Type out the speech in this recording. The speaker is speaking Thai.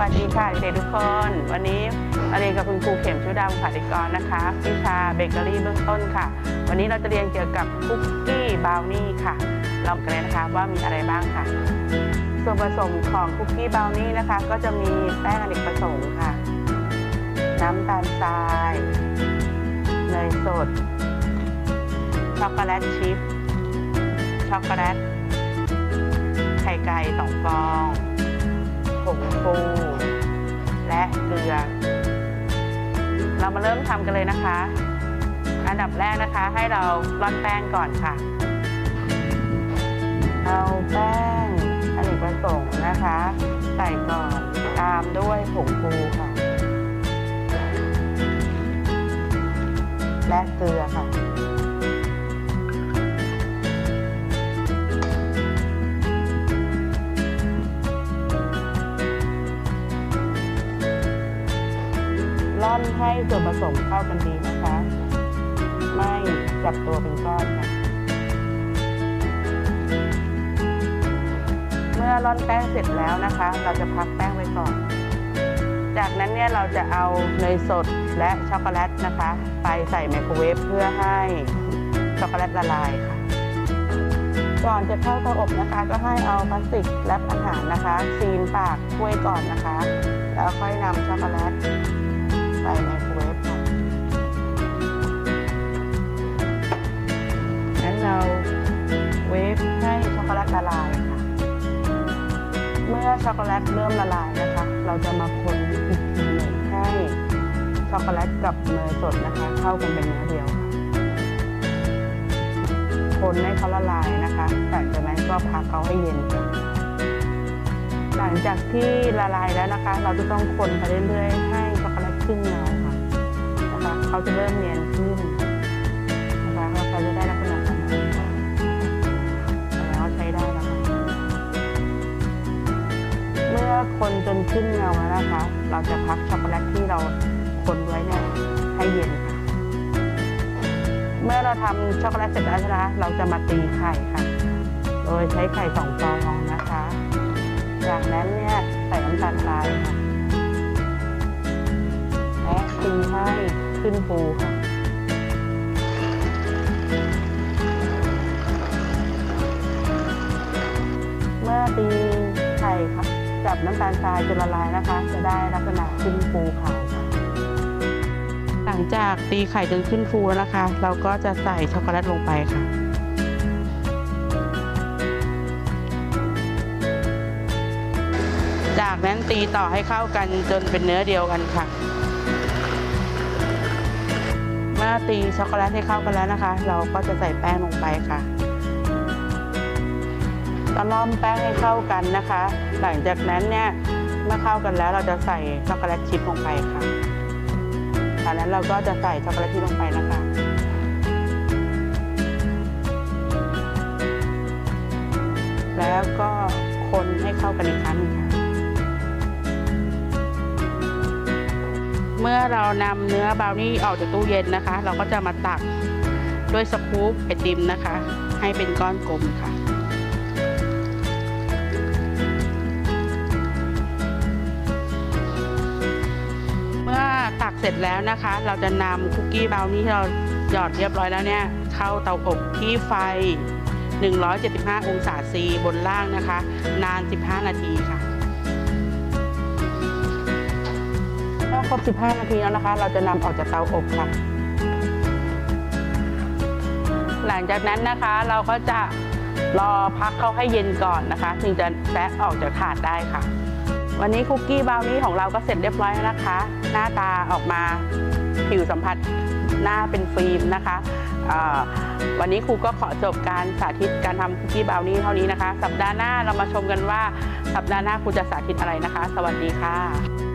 วัสดีค่ะเด็กทุกคน วันนี้มาเรียนกับคุณครูเข็มชุดาบุขาติกรนะคะวิชาเบเกอรี่เบื้องต้นค่ะ วันนี้เราจะเรียนเกี่ยวกับคุกกี้บราวนี่ค่ะเรากันเลยนะคะว่ามีอะไรบ้างค่ะ ส่วนผสมของคุกกี้บราวนี่นะคะ ก็จะมีแป้งอเนกประสงค์ค่ะ น้ำตาลทรายเนยสด ช็อกโกแลตชิพช็อกโกแลตไข่ไก่สองฟองผงฟู เกลือ เรามาเริ่มทำกันเลยนะคะ อันดับแรกนะคะให้เราร่อนแป้งก่อนค่ะ เอาแป้งอเนกประสงค์นะคะ ใส่ก่อนตามด้วยผงฟูค่ะ และเกลือค่ะ อนให้ส่วนผสมเข้ากันดีนะคะ ไม่จับตัวเป็นก้อนค่ะ เมื่อร่อนแป้งเสร็จแล้วนะคะ เราจะพักแป้งไว้ก่อน จากนั้นเนี่ยเราจะเอาเนยสดและช็อกโกแลตนะคะ ไปใส่ไมโครเวฟเพื่อให้ช็อกโกแลตละลายค่ะ ก่อนจะเข้าเตาอบนะคะ ก็ให้เอาพลาสติกแรปอาหารนะคะซีนปากถ้วยก่อนนะคะ แล้วค่อยนำช็อกโกแลต ใส่ไมโครเวฟค่ะงั้นเราเวฟให้ช็อกโกแลตละลายค่ะ เมื่อช็อกโกแลตเริ่มละลายนะคะ เราจะมาคนอีกทีหนึ่งให้ช็อกโกแลตกับเนยสดนะคะเข้ากันเป็นเนื้อเดียวค่ะคนให้เขาละลายนะคะหลังจากนั้นก็พักเขาให้เย็นค่ะหลังจากที่ละลายแล้วนะคะ เราจะต้องคนไปเรื่อยๆให้ ขึ้นเงาค่ะนะคะเขาจะเริ่มเนียนขึ้นนะคะแล้วเขาจะได้ลักษณะประมาณนี้แล้วใช้ได้แล้วค่ะเมื่อคนจนขึ้นเงาแล้วนะคะ เราจะพักช็อกโกแลตที่เราคนไว้เนี่ยให้เย็นค่ะ เมื่อเราทำช็อกโกแลตเสร็จแล้วนะคะ เราจะมาตีไข่ค่ะ โดยใช้ไข่สองฟองนะคะ จากนั้นเนี่ยใส่น้ำตาลทรายค่ะ และตีให้ขึ้นฟูค่ะเมื่อตีไข่ค่ะกับน้ำตาลทรายจนละลายนะคะ จะได้ลักษณะขึ้นฟูขาวค่ะหลังจากตีไข่จนขึ้นฟูแล้วนะคะ เราก็จะใส่ช็อกโกแลตลงไปค่ะจากนั้นตีต่อให้เข้ากันจนเป็นเนื้อเดียวกันค่ะ ตีช็อกโกแลตให้เข้ากันแล้วนะคะ เราก็จะใส่แป้งลงไปค่ะตอนล้อมแป้งให้เข้ากันนะคะ หลังจากนั้นเนี่ยเมื่อเข้ากันแล้วเราจะใส่ช็อกโกแลตชิพลงไปค่ะจากนั้นเราก็จะใส่ช็อกโกแลตชิพลงไปนะคะแล้วก็คนให้เข้ากันอีกครั้งค่ะ เมื่อเรานำเนื้อบราวนี่ออกจากตู้เย็นนะคะ เราก็จะมาตักด้วยสกู๊ปไอติมนะคะ ให้เป็นก้อนกลมค่ะ เมื่อตักเสร็จแล้วนะคะ เราจะนำคุกกี้บราวนี่ที่เราหยอดเรียบร้อยแล้วเนี่ย เข้าเตาอบที่ไฟ 175 องศาซีบนล่างนะคะ นาน 15 นาทีค่ะ ครบ 15 นาทีแล้วนะคะ เราจะนำออกจากเตาอบค่ะ หลังจากนั้นนะคะเราก็จะรอพักเขาให้เย็นก่อนนะคะ ถึงจะแซะออกจากถาดได้ค่ะ วันนี้คุกกี้บราวนี่ของเราก็เสร็จเรียบร้อยแล้วนะคะ หน้าตาออกมาผิวสัมผัสหน้าเป็นฟิล์มนะคะวันนี้ครูก็ขอจบการสาธิตการทำคุกกี้บราวนี่เท่านี้นะคะ สัปดาห์หน้าเรามาชมกันว่าสัปดาห์หน้าครูจะสาธิตอะไรนะคะ สวัสดีค่ะ